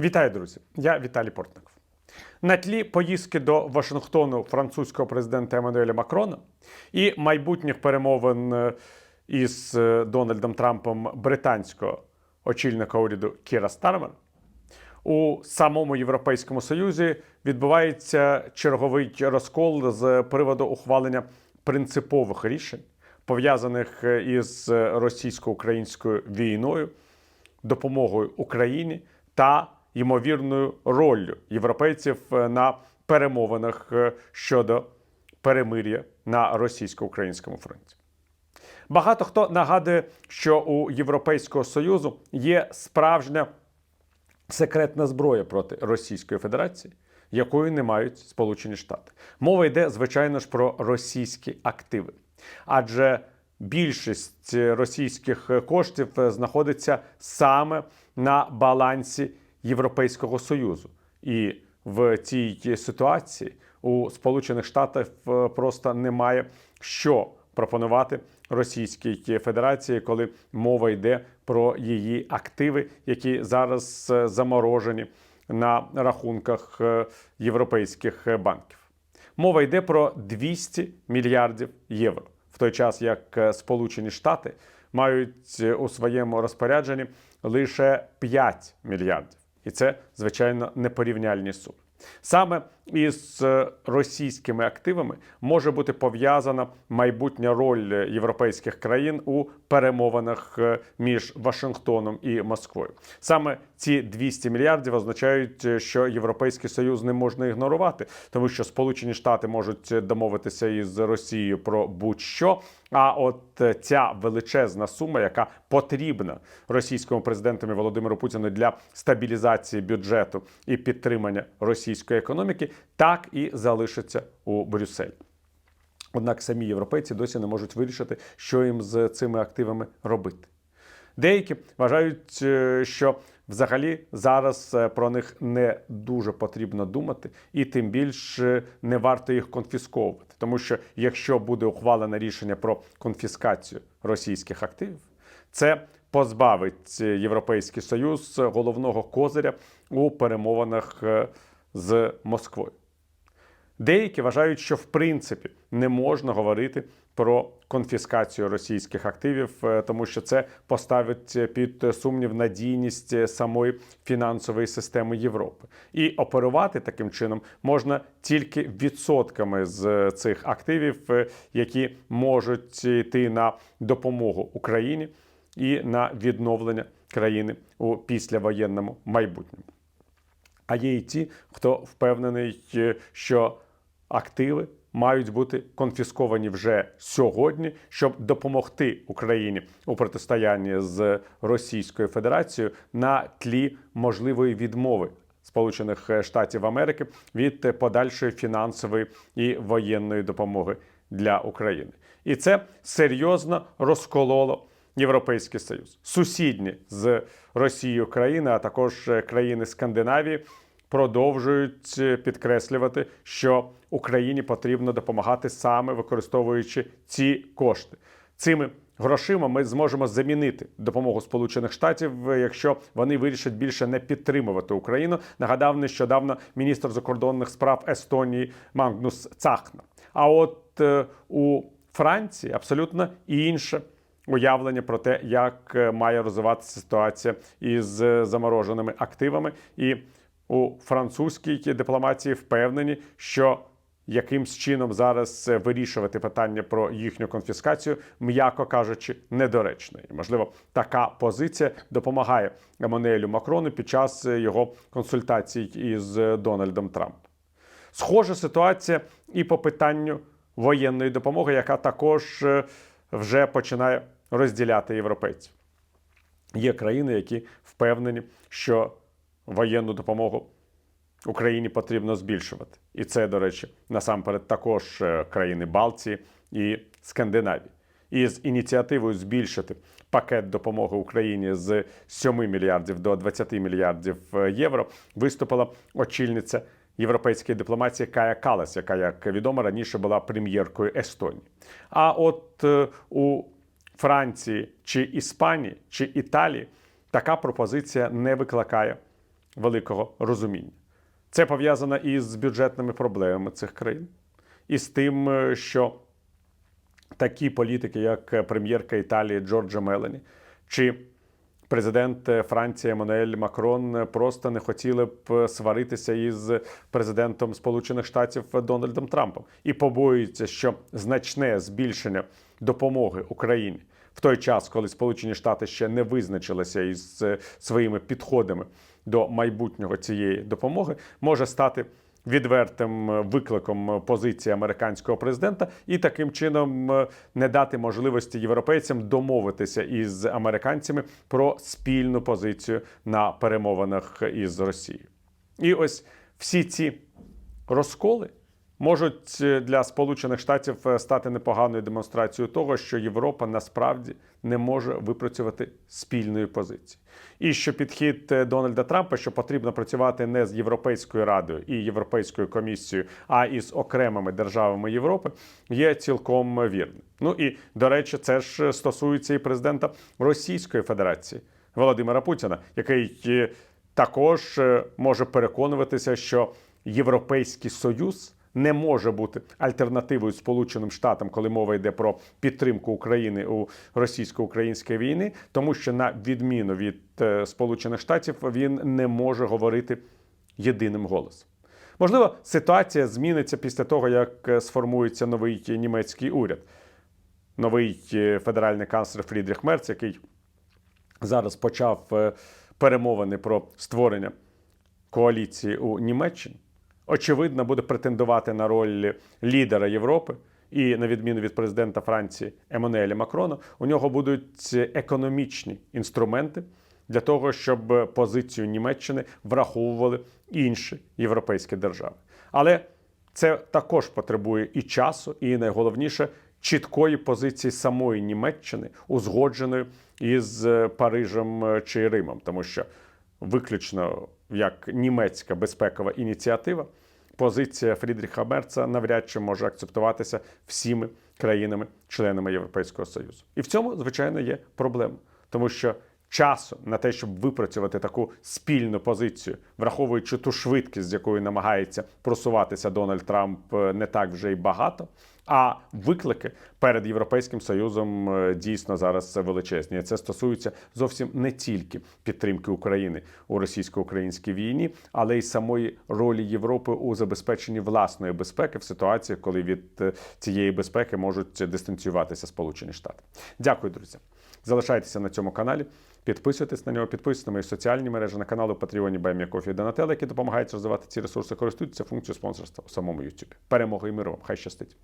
Вітаю, друзі! Я Віталій Портников. На тлі поїздки до Вашингтону французького президента Еммануеля Макрона і майбутніх перемовин е, із е, Дональдом Трампом британського очільника уряду Кіра Стармера у самому Європейському Союзі відбувається черговий розкол з приводу ухвалення принципових рішень, пов'язаних е, із російсько-українською війною, допомогою Україні та ймовірною роллю європейців е, на перемовинах е, щодо перемир'я на російсько-українському фронті. Багато хто нагадує, що у Європейського Союзу є справжня секретна зброя проти Російської Федерації, якої не мають Сполучені Штати. Мова йде, звичайно ж, про російські активи. Адже більшість російських коштів знаходиться саме на балансі Європейського Союзу. І в цій ситуації у Сполучених Штатів е, просто немає що пропонувати Російській Федерації, коли мова йде про її активи, які зараз е, заморожені на рахунках е, європейських банків. Мова йде про 200 мільярдів євро, в той час як Сполучені Штати мають у своєму розпорядженні лише 5 мільярдів. І це, звичайно, непорівняльні суми. Саме із е, російськими активами може бути пов'язана майбутня роль європейських країн у перемовинах е, між Вашингтоном і Москвою. Саме ці 200 мільярдів означають, е, що Європейський Союз не можна ігнорувати, тому що Сполучені Штати можуть домовитися із Росією про будь-що. А от е, ця величезна сума, яка потрібна російському президентові Володимиру Путіну для стабілізації бюджету і підтримання російської економіки, так і залишиться у Брюсселі. Однак самі європейці досі не можуть вирішити, що їм з цими активами робити. Деякі вважають, е, що взагалі зараз е, про них не дуже потрібно думати, і тим більше не варто їх конфісковувати. Тому що якщо буде ухвалене рішення про конфіскацію російських активів, це позбавить Європейський Союз головного козиря у перемовинах е, з Москвою. Деякі вважають, що в принципі не можна говорити про конфіскацію російських активів, е, тому що це поставить під сумнів надійність самої фінансової системи Європи. І оперувати таким чином можна тільки відсотками з цих активів, е, які можуть йти на допомогу Україні і на відновлення країни у післявоєнному майбутньому. А є і ті, хто впевнений, е, що активи мають бути конфісковані вже сьогодні, щоб допомогти Україні у протистоянні з Російською Федерацією на тлі можливої відмови. Сполучених Штатів Америки від подальшої фінансової і воєнної допомоги для України, і це серйозно розкололо Європейський Союз, сусідні з Росією країни, а також країни Скандинавії продовжують е, підкреслювати, що Україні потрібно допомагати саме використовуючи ці кошти. Цими грошима ми зможемо замінити допомогу Сполучених Штатів, е, якщо вони вирішать більше не підтримувати Україну. Нагадав нещодавно міністр закордонних справ Естонії Магнус Цахна. А от е, у Франції абсолютно інше. Уявлення про те, як е, має розвиватися ситуація із е, замороженими активами, і у французькій дипломатії впевнені, що якимсь чином зараз е, вирішувати питання про їхню конфіскацію, м'яко кажучи, недоречно. І, можливо, така позиція допомагає Еммануелю Макрону під час його консультацій із Дональдом Трампом. Схожа ситуація і по питанню воєнної допомоги, яка також вже починає розділяти європейців. Є країни, які впевнені, що воєнну допомогу Україні потрібно збільшувати. І це, до речі, насамперед також е, країни Балтії і Скандинавії. І з ініціативою збільшити пакет допомоги Україні з 7 мільярдів до 20 мільярдів е, євро виступила очільниця європейської дипломатії Кая Калас, яка, як відомо, раніше була прем'єркою Естонії. А от е, у Франції чи Іспанії чи Італії така пропозиція не викликає великого розуміння. Це пов'язано з бюджетними проблемами цих країн, і з тим, е, що такі політики, як прем'єрка Італії Джорджа Мелані, чи президент Франції Еммануель Макрон просто не хотіли б сваритися із президентом Сполучених Штатів Дональдом Трампом. І побоюються, що значне збільшення допомоги Україні в той час, коли Сполучені Штати ще не визначилися із е, своїми підходами до майбутнього цієї допомоги, може стати відвертим е, викликом позиції американського президента і таким чином е, не дати можливості європейцям домовитися із американцями про спільну позицію на перемовинах із Росією. І ось всі ці розколи можуть е, для Сполучених Штатів е, стати непоганою демонстрацією того, що Європа насправді не може випрацювати спільної позиції. І що підхід е, Дональда Трампа, що потрібно працювати не з Європейською радою і Європейською комісією, а із окремими державами Європи, є цілком вірним. Ну і до речі, це ж стосується і президента Російської Федерації Володимира Путіна, який також може переконуватися, що Європейський Союз не може бути альтернативою Сполученим Штатам, коли мова йде про підтримку України у російсько-українській війни, тому що на відміну від е, Сполучених Штатів він не може говорити єдиним голосом. Можливо, ситуація зміниться після того, як е, сформується новий німецький уряд, новий е, федеральний канцлер Фрідріх Мерц, який зараз почав перемовини про створення коаліції у Німеччині, очевидно, буде претендувати на роль лідера Європи. І на відміну від президента Франції Еммануеля Макрона, у нього будуть економічні інструменти для того, щоб позицію Німеччини враховували інші європейські держави. Але це також потребує і часу, і найголовніше чіткої позиції самої Німеччини, узгодженої із Парижем чи Римом, тому що виключно як німецька безпекова ініціатива, позиція Фрідріха Мерца навряд чи може акцептуватися всіми країнами-членами Європейського Союзу. І в цьому, звичайно, є проблема, тому що часу на те, щоб випрацювати таку спільну позицію, враховуючи ту швидкість, з якою намагається просуватися Дональд Трамп, е, не так вже й багато. А виклики перед Європейським Союзом е, дійсно зараз величезні. Це стосується зовсім не тільки підтримки України у російсько-українській війні, але й самої ролі Європи у забезпеченні власної безпеки в ситуації, коли від е, цієї безпеки можуть дистанціюватися Сполучені Штати. Дякую, друзі. Залишайтеся на цьому каналі. Підписуйтесь на нього, підписуйтесь на мої соціальні мережі на канали Патреоні Байміакофі і Донателла, які допомагають розвивати ці ресурси, користуйтеся функцією спонсорства у самому YouTube. Перемоги і миру вам! Хай щастить!